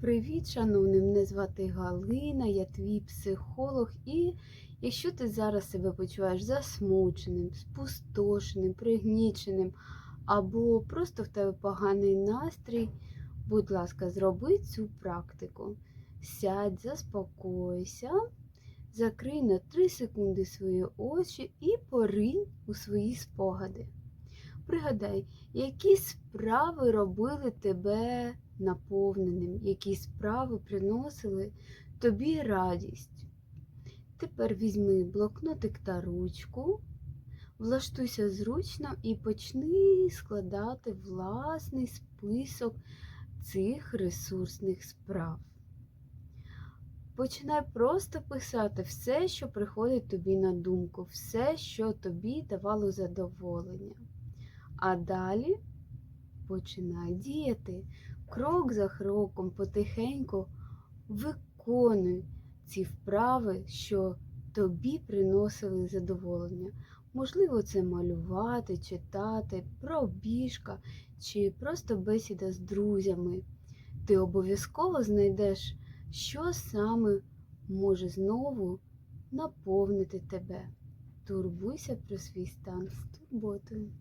Привіт, шановний! Мене звати Галина, я твій психолог. І якщо ти зараз себе почуваєш засмученим, спустошеним, пригніченим, або просто в тебе поганий настрій, будь ласка, зроби цю практику. Сядь, заспокойся, закрий на 3 секунди свої очі і поринь у свої спогади. Пригадай, які справи робили тебе наповненим, які справи приносили тобі радість. Тепер візьми блокнотик та ручку, влаштуйся зручно і почни складати власний список цих ресурсних справ. Починай просто писати все, що приходить тобі на думку, все, що тобі давало задоволення. А далі починай діяти. Крок за кроком, потихеньку виконуй ці вправи, що тобі приносили задоволення. Можливо, це малювати, читати, пробіжка чи просто бесіда з друзями. Ти обов'язково знайдеш, що саме може знову наповнити тебе. Турбуйся про свій стан з турботою.